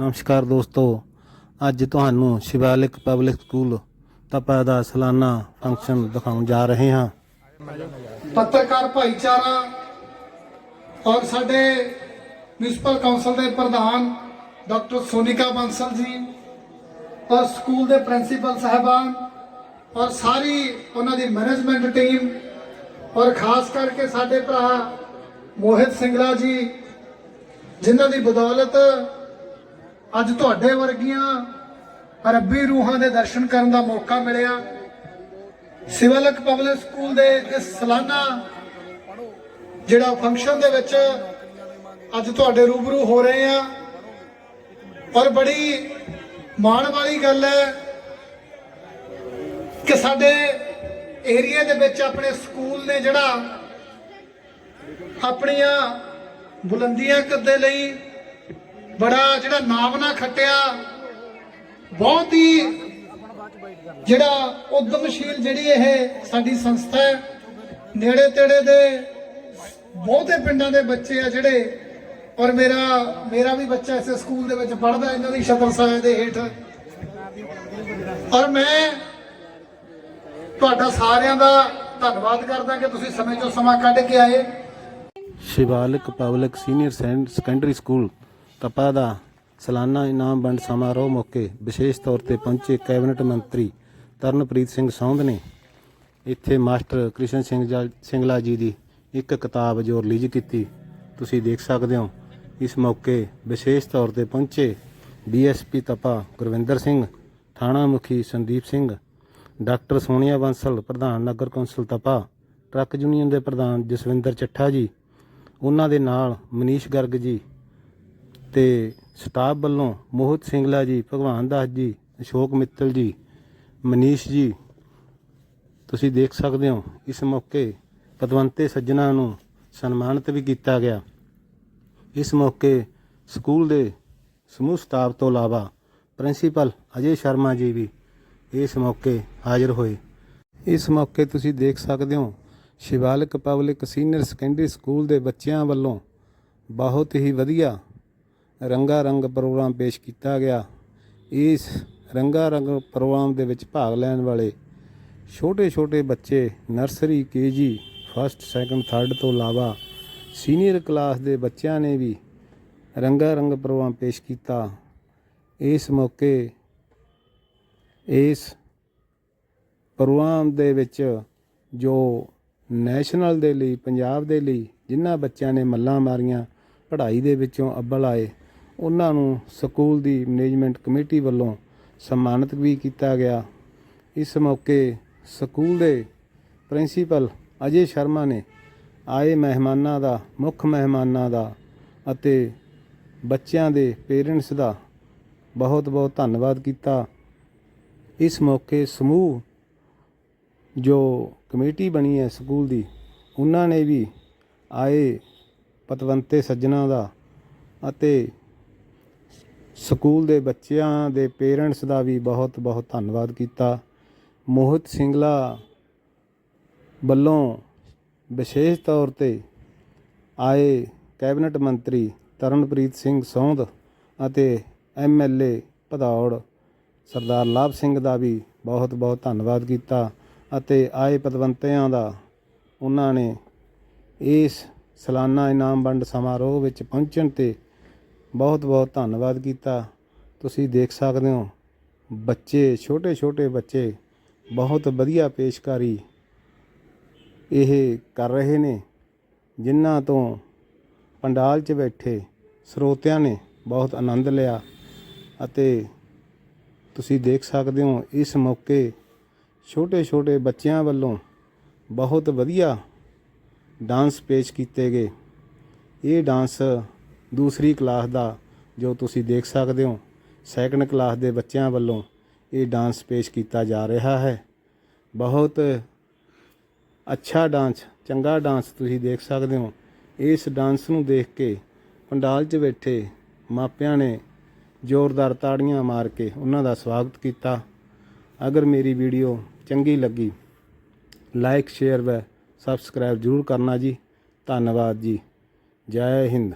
ਨਮਸਕਾਰ ਦੋਸਤੋ। ਅੱਜ ਤੁਹਾਨੂੰ ਸ਼ਿਵਾਲਿਕ ਪਬਲਿਕ ਸਕੂਲ ਤਪਾ ਦਾ ਸਾਲਾਨਾ ਫੰਕਸ਼ਨ ਦਿਖਾਉਣ ਜਾ ਰਹੇ ਹਾਂ। ਪੱਤਰਕਾਰ ਭਾਈਚਾਰਾ ਔਰ ਸਾਡੇ ਮਿਊਨਿਸਪਲ ਕਾਉਂਸਲ ਦੇ ਪ੍ਰਧਾਨ ਡਾਕਟਰ ਸੋਨਿਕਾ ਬੰਸਲ ਜੀ ਔਰ ਸਕੂਲ ਦੇ ਪ੍ਰਿੰਸੀਪਲ ਸਾਹਿਬਾਨ ਔਰ ਸਾਰੀ ਉਹਨਾਂ ਦੀ ਮੈਨੇਜਮੈਂਟ ਟੀਮ ਔਰ ਖਾਸ ਕਰਕੇ ਸਾਡੇ ਭਰਾ ਮੋਹਿਤ ਸਿੰਗਲਾ ਜੀ, ਜਿਨ੍ਹਾਂ ਦੀ ਬਦੌਲਤ ਅੱਜ ਤੁਹਾਡੇ ਵਰਗੀਆਂ ਰੱਬੀ ਰੂਹਾਂ ਦੇ ਦਰਸ਼ਨ ਕਰਨ ਦਾ ਮੌਕਾ ਮਿਲਿਆ। ਸਿਵਲਕ ਪਬਲਿਕ ਸਕੂਲ ਦੇ ਇਸ ਸਾਲਾਨਾ ਜਿਹੜਾ ਫੰਕਸ਼ਨ ਦੇ ਵਿੱਚ ਅੱਜ ਤੁਹਾਡੇ ਰੂਬਰੂ ਹੋ ਰਹੇ ਆ। ਔਰ ਬੜੀ ਮਾਣ ਵਾਲੀ ਗੱਲ ਹੈ ਕਿ ਸਾਡੇ ਏਰੀਆ ਦੇ ਵਿੱਚ ਆਪਣੇ ਸਕੂਲ ਨੇ ਜਿਹੜਾ ਆਪਣੀਆਂ ਬੁਲੰਦੀਆਂ ਦੇ ਲਈ ਬੜਾ ਜਿਹੜਾ ਨਾਮ ਨਾ ਖੱਟਿਆ, ਬਹੁਤ ਹੀ ਜਿਹੜਾ ਉਦਮਸ਼ੀਲ ਜਿਹੜੀ ਇਹ ਸਾਡੀ ਸੰਸਥਾ ਹੈ, ਨੇੜੇ ਤੇੜੇ ਦੇ ਬਹੁਤੇ ਪਿੰਡਾਂ ਦੇ ਬੱਚੇ ਆ ਜਿਹੜੇ, ਔਰ ਮੇਰਾ ਮੇਰਾ ਵੀ ਬੱਚਾ ਇਸੇ ਸਕੂਲ ਦੇ ਵਿੱਚ ਪੜ੍ਹਦਾ, ਇਹਨਾਂ ਦੀ ਛਤਰ ਛਾਇਆ ਦੇ ਹੇਠ। ਔਰ ਮੈਂ ਤੁਹਾਡਾ ਸਾਰਿਆਂ ਦਾ ਧੰਨਵਾਦ ਕਰਦਾ ਕਿ ਤੁਸੀਂ ਸਮੇਂ ਚੋਂ ਸਮਾਂ ਕੱਢ ਕੇ ਆਏ। Shivalik public senior secondary school Tapa ਦਾ ਸਾਲਾਨਾ ਇਨਾਮ ਵੰਡ ਸਮਾਰੋਹ ਮੌਕੇ ਵਿਸ਼ੇਸ਼ ਤੌਰ ਤੇ ਪਹੁੰਚੇ ਕੈਬਨਿਟ ਮੰਤਰੀ ਤਰਨਪ੍ਰੀਤ ਸਿੰਘ ਸੌਂਧ ਨੇ। ਇੱਥੇ ਮਾਸਟਰ ਕ੍ਰਿਸ਼ਨ ਸਿੰਘ ਜਾ- ਸਿੰਗਲਾ ਜੀ ਦੀ ਇੱਕ ਕਿਤਾਬ ਜੋ ਰਿਲੀਜ਼ ਕੀਤੀ। ਤੁਸੀਂ ਦੇਖ ਸਕਦੇ ਹੋ, ਇਸ ਮੌਕੇ ਵਿਸ਼ੇਸ਼ ਤੌਰ ਤੇ ਪਹੁੰਚੇ ਡੀਐਸਪੀ ਤਪਾ ਗੁਰਵਿੰਦਰ ਸਿੰਘ, ਥਾਣਾ ਮੁਖੀ ਸੰਦੀਪ ਸਿੰਘ, ਡਾਕਟਰ ਸੋਨੀਆ ਬੰਸਲ, ਪ੍ਰਧਾਨ ਨਗਰ ਕੌਂਸਲ ਤਪਾ, ਟਰੱਕ ਯੂਨੀਅਨ ਦੇ ਪ੍ਰਧਾਨ ਜਸਵਿੰਦਰ ਚੱਠਾ ਜੀ, ਉਹਨਾਂ ਦੇ ਨਾਲ ਮਨੀਸ਼ ਗਰਗ ਜੀ ਤੇ ਸਟਾਫ ਵੱਲੋਂ ਮੋਹਿਤ ਸਿੰਗਲਾ ਜੀ, ਭਗਵਾਨ ਦਾਸ ਜੀ, ਅਸ਼ੋਕ ਮਿੱਤਲ ਜੀ, ਮਨੀਸ਼ ਜੀ, ਤੁਸੀਂ ਦੇਖ ਸਕਦੇ ਹੋ, ਇਸ ਮੌਕੇ ਪਦਵੰਤੇ ਸੱਜਣਾ ਨੂੰ ਸਨਮਾਨਿਤ ਵੀ ਕੀਤਾ ਗਿਆ। ਇਸ ਮੌਕੇ ਸਕੂਲ ਦੇ ਸਮੂਹ ਸਟਾਫ ਤੋਂ ਇਲਾਵਾ ਪ੍ਰਿੰਸੀਪਲ ਅਜੇ ਸ਼ਰਮਾ ਜੀ ਵੀ ਇਸ ਮੌਕੇ ਹਾਜ਼ਰ ਹੋਏ। ਇਸ ਮੌਕੇ ਤੁਸੀਂ ਦੇਖ ਸਕਦੇ ਹੋ, Shivalik public senior secondary school ਦੇ ਬੱਚਿਆਂ ਵੱਲੋਂ ਬਹੁਤ ਹੀ ਵਧੀਆ ਰੰਗਾ ਰੰਗ ਪ੍ਰੋਗਰਾਮ ਪੇਸ਼ ਕੀਤਾ ਗਿਆ। ਇਸ ਰੰਗਾ ਰੰਗ ਪ੍ਰੋਗਰਾਮ ਦੇ ਵਿੱਚ ਭਾਗ ਲੈਣ ਵਾਲੇ ਛੋਟੇ ਛੋਟੇ ਬੱਚੇ nursery KG first second third ਤੋਂ ਇਲਾਵਾ ਸੀਨੀਅਰ ਕਲਾਸ ਦੇ ਬੱਚਿਆਂ ਨੇ ਵੀ ਰੰਗਾ ਰੰਗ ਪ੍ਰੋਗਰਾਮ ਪੇਸ਼ ਕੀਤਾ। ਇਸ ਮੌਕੇ ਇਸ ਪ੍ਰੋਗਰਾਮ ਦੇ ਵਿੱਚ ਜੋ ਨੈਸ਼ਨਲ ਦੇ ਲਈ, ਪੰਜਾਬ ਦੇ ਲਈ ਜਿਨ੍ਹਾਂ ਬੱਚਿਆਂ ਨੇ ਮੱਲਾਂ ਮਾਰੀਆਂ, ਪੜ੍ਹਾਈ ਦੇ ਵਿੱਚੋਂ ਅੱਬਲ ਆਏ ਉਹਨਾਂ ਨੂੰ ਸਕੂਲ ਦੀ ਮੈਨੇਜਮੈਂਟ ਕਮੇਟੀ ਵੱਲੋਂ ਸਨਮਾਨਿਤ ਵੀ ਕੀਤਾ ਗਿਆ। ਇਸ ਮੌਕੇ ਸਕੂਲ ਦੇ ਪ੍ਰਿੰਸੀਪਲ ਅਜੇ ਸ਼ਰਮਾ ਨੇ ਆਏ ਮਹਿਮਾਨਾਂ ਦਾ, ਮੁੱਖ ਮਹਿਮਾਨਾਂ ਦਾ ਅਤੇ ਬੱਚਿਆਂ ਦੇ ਪੇਰੈਂਟਸ ਦਾ ਬਹੁਤ ਬਹੁਤ ਧੰਨਵਾਦ ਕੀਤਾ। ਇਸ ਮੌਕੇ ਸਮੂਹ ਜੋ ਕਮੇਟੀ ਬਣੀ ਹੈ ਸਕੂਲ ਦੀ, ਉਹਨਾਂ ਨੇ ਵੀ ਆਏ ਪਤਵੰਤੇ ਸੱਜਣਾ ਦਾ ਅਤੇ ਸਕੂਲ ਦੇ ਬੱਚਿਆਂ ਦੇ ਪੇਰੈਂਟਸ ਦਾ ਵੀ ਬਹੁਤ ਬਹੁਤ ਧੰਨਵਾਦ ਕੀਤਾ। ਮੋਹਿਤ ਸਿੰਗਲਾ ਵੱਲੋਂ ਵਿਸ਼ੇਸ਼ ਤੌਰ ਤੇ ਆਏ ਕੈਬਨਿਟ ਮੰਤਰੀ ਤਰਨਪ੍ਰੀਤ ਸਿੰਘ ਸੌਂਦ ਅਤੇ ਐਮਐਲਏ ਭਦੌੜ ਸਰਦਾਰ ਲਾਭ ਸਿੰਘ ਦਾ ਵੀ ਬਹੁਤ ਬਹੁਤ ਧੰਨਵਾਦ ਕੀਤਾ ਅਤੇ ਆਏ ਪਦਵੰਤਿਆਂ ਦਾ ਉਹਨਾਂ ਨੇ ਇਸ ਸਾਲਾਨਾ ਇਨਾਮ ਵੰਡ ਸਮਾਰੋਹ ਵਿੱਚ ਪਹੁੰਚਣ ਤੇ ਬਹੁਤ ਬਹੁਤ ਧੰਨਵਾਦ ਕੀਤਾ। ਤੁਸੀਂ ਦੇਖ ਸਕਦੇ ਹੋ, ਬੱਚੇ, ਛੋਟੇ ਛੋਟੇ ਬੱਚੇ ਬਹੁਤ ਵਧੀਆ ਪੇਸ਼ਕਾਰੀ ਇਹ ਕਰ ਰਹੇ ਨੇ, ਜਿਨ੍ਹਾਂ ਤੋਂ ਪੰਡਾਲ 'ਚ ਬੈਠੇ ਸਰੋਤਿਆਂ ਨੇ ਬਹੁਤ ਆਨੰਦ ਲਿਆ ਅਤੇ ਤੁਸੀਂ ਦੇਖ ਸਕਦੇ ਹੋ, ਇਸ ਮੌਕੇ ਛੋਟੇ ਛੋਟੇ ਬੱਚਿਆਂ ਵੱਲੋਂ ਬਹੁਤ ਵਧੀਆ ਡਾਂਸ ਪੇਸ਼ ਕੀਤੇ ਗਏ। ਇਹ ਡਾਂਸ ਦੂਸਰੀ ਕਲਾਸ ਦਾ ਜੋ ਤੁਸੀਂ ਦੇਖ ਸਕਦੇ ਹੋ ਸੈਕੰਡ ਕਲਾਸ ਦੇ ਬੱਚਿਆਂ ਵੱਲੋਂ ਇਹ ਡਾਂਸ ਪੇਸ਼ ਕੀਤਾ ਜਾ ਰਿਹਾ ਹੈ। ਬਹੁਤ ਅੱਛਾ ਡਾਂਸ ਚੰਗਾ ਡਾਂਸ ਤੁਸੀਂ ਦੇਖ ਸਕਦੇ ਹੋ। ਇਸ ਡਾਂਸ ਨੂੰ ਦੇਖ ਕੇ ਪੰਡਾਲ 'ਚ ਬੈਠੇ ਮਾਪਿਆਂ ਨੇ ਜ਼ੋਰਦਾਰ ਤਾੜੀਆਂ ਮਾਰ ਕੇ ਉਹਨਾਂ ਦਾ ਸਵਾਗਤ ਕੀਤਾ। ਅਗਰ ਮੇਰੀ ਵੀਡੀਓ ਚੰਗੀ ਲੱਗੀ ਲਾਈਕ ਸ਼ੇਅਰ ਵ ਸਬਸਕ੍ਰਾਈਬ ਜ਼ਰੂਰ ਕਰਨਾ ਜੀ। ਧੰਨਵਾਦ ਜੀ। ਜੈ ਹਿੰਦ।